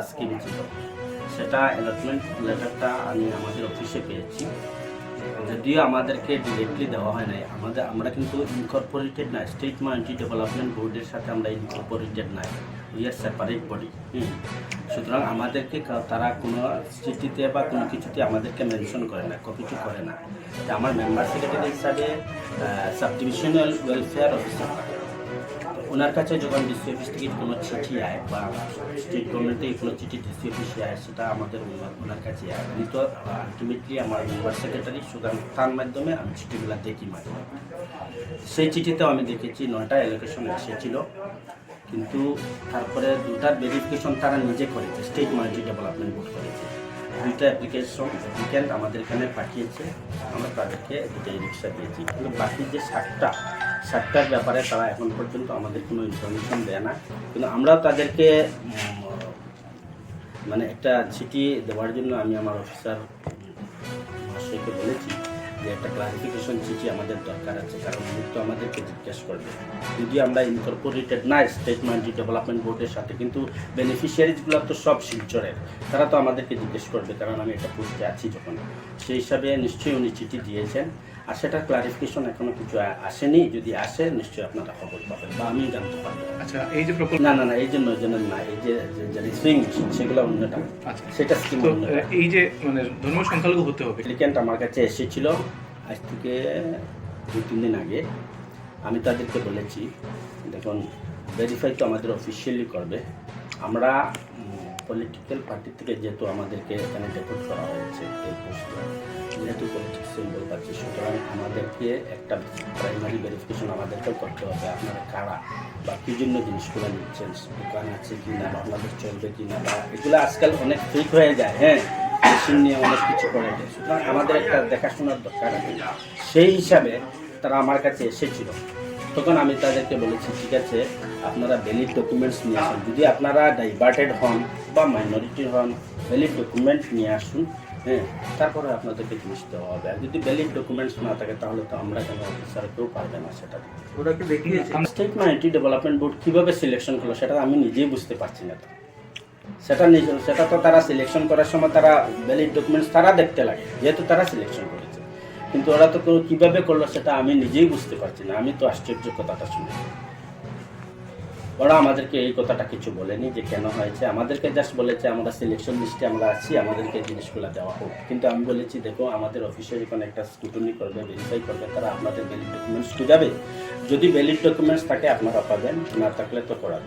আজকে বিচিত সেটা অ্যালটমেন্ট লেটারটা আমি আমাদের অফিসে পেয়েছি। যদিও আমাদেরকে ডিরেক্টলি দেওয়া হয় নাই, আমাদের, আমরা কিন্তু ইনকর্পোরেটেড না স্টেট মাইনরিটি ডেভেলপমেন্ট বোর্ডের সাথে আমরা ইনকর্পোরেটেড নাই। উই আর সেপারেট বডি সুতরাং আমাদেরকে তারা কোনো চিঠিতে বা কোনো কিছুতে আমাদেরকে মেনশন করে না কিছু করে না। আমার মেম্বার সেক্রেটারি হিসাবে সাবডিভিশনাল ওয়েলফেয়ার অফিসার ওনার কাছে যখন ডিসি অফিস থেকে কোনো চিঠি আয় বা স্টেট গভর্নমেন্ট থেকে কোনো চিঠি ডিসি অফিসে আয়, সেটা আমাদের ওনার- কাছে আয়। উনি তো আলটিমেটলি আমার মেম্বার সেক্রেটারি সুতরাং তার মাধ্যমে আমি চিঠিগুলো দেখি মাঝে। সেই চিঠিতেও আমি দেখেছি, নয়টা অ্যালোকেশন এসেছিল। কিন্তু তারপরে দুটার ভেরিফিকেশন তারা নিজে করেছে স্টেট মাল্টি ডেভেলপমেন্ট বোর্ড করেছে। দুইটা অ্যাপ্লিকেশন অ্যাপ্লিক্যান্ট আমাদের এখানে পাঠিয়েছে, আমরা তাদেরকে দুটো রিক্সা দিয়েছি। কিন্তু বাকি যে সাতটা সাতটার ব্যাপারে তারা এখন পর্যন্ত আমাদের কোনো ইনফরমেশন দেয় না। কিন্তু আমরা তাদেরকে মানে একটা চিঠি দেওয়ার জন্য আমি আমার অফিসার মহাশয়কে বলেছি। যে একটা ক্লারিফিকেশন চিঠি আমাদের দরকার আছে কারণ উনি তো আমাদেরকে জিজ্ঞেস করবে। যদি আমরা ইনকর্পোরেটেড না স্টেট মাল্টি ডেভেলপমেন্ট বোর্ডের সাথে কিন্তু বেনিফিশিয়ারিজগুলো তো সব শিলচরের তারা তো আমাদেরকে জিজ্ঞেস করবে কারণ আমি একটা পোস্টে আছি যখন। সেই হিসাবে নিশ্চয়ই উনি চিঠি দিয়েছেন আর সেটা ক্লারিফিকেশন এখনও কিছু আসেনি যদি আসে নিশ্চয়ই আপনারা খবর পাবেন বা আমি জানতে পারব। আচ্ছা এই যে প্রকল্প না না না এই জন্য জন্য না এই যে যে- সেগুলো অন্যটা আচ্ছা। সেটা স্কিম এই যে মানে ধর্ম সংখ্যালঘু হতে হবে। অ্যাপ্লিক্যান্ট আমার কাছে এসেছিল আজ থেকে দু তিন দিন আগে আমি তাদেরকে বলেছি, দেখুন ভেরিফাই তো আমাদের অফিসিয়ালি করবে। আমরা পলিটিক্যাল পার্টি থেকে যেহেতু আমাদেরকে এখানে ডেপুট করা হয়েছে, এই পোস্টে যেহেতু পলিটিক্স সিম্বল পাচ্ছি, সুতরাং আমাদেরকে একটা প্রাইমারি ভেরিফিকেশন আমাদেরকেও করতে হবে, আপনারা কারা বা কী জন্য জিনিসগুলো নিচ্ছেন, দোকান আছে কি না বা আপনাদের চলবে কি না বা এগুলো আজকাল অনেক ঠিক হয়ে যায় হ্যাঁ মেশিন নিয়ে অনেক কিছু করে দেয়, সুতরাং আমাদের একটা দেখাশোনার দরকার আছে। সেই হিসাবে তারা আমার কাছে এসেছিল। তখন আমি তাদেরকে বলেছি, ঠিক আছে, আপনারা ভ্যালিড ডকুমেন্টস নিয়ে আসুন। যদি আপনারা ডাইভার্টেড হন বা মাইনরিটি হন ভ্যালিড ডকুমেন্ট নিয়ে আসুন হ্যাঁ তারপরে আপনাদেরকে জিনিস দেওয়া হবে। আর যদি ভ্যালিড ডকুমেন্টস না থাকে তাহলে তো আমরা কেন অফিসার কেউ পারবে না সেটা। ওনাকে স্টেট মাইনরিটি ডেভেলপমেন্ট বোর্ড কীভাবে সিলেকশন করল সেটা আমি নিজেই বুঝতে পারছি না। তো। সেটা নিজ- সেটা তো তারা সিলেকশন করার সময় তারা ভ্যালিড ডকুমেন্টস তারা দেখতে লাগে যেহেতু তারা সিলেকশন করেছে। কিন্তু ওরা তো কোনো কীভাবে করল সেটা আমি নিজেই বুঝতে পারছি না। আমি তো আশ্চর্য কথাটা শুনে ওরা আমাদেরকে এই কথাটা কিছু বলেনি যে কেন হয়েছে। আমাদেরকে জাস্ট বলেছে, আমরা সিলেকশন লিস্টে আমরা আছি, আমাদেরকে জিনিসগুলো দেওয়া হোক। কিন্তু আমি বলেছি, দেখো, আমাদের অফিসে যখন একটা স্কুটনি করবে ভেরিফাই করবে, তারা আপনাদের ভ্যালিড ডকুমেন্টস খুঁজাবে। যদি ভ্যালিড ডকুমেন্টস থাকে, আপনারা পাবেন, না থাকলে তো করা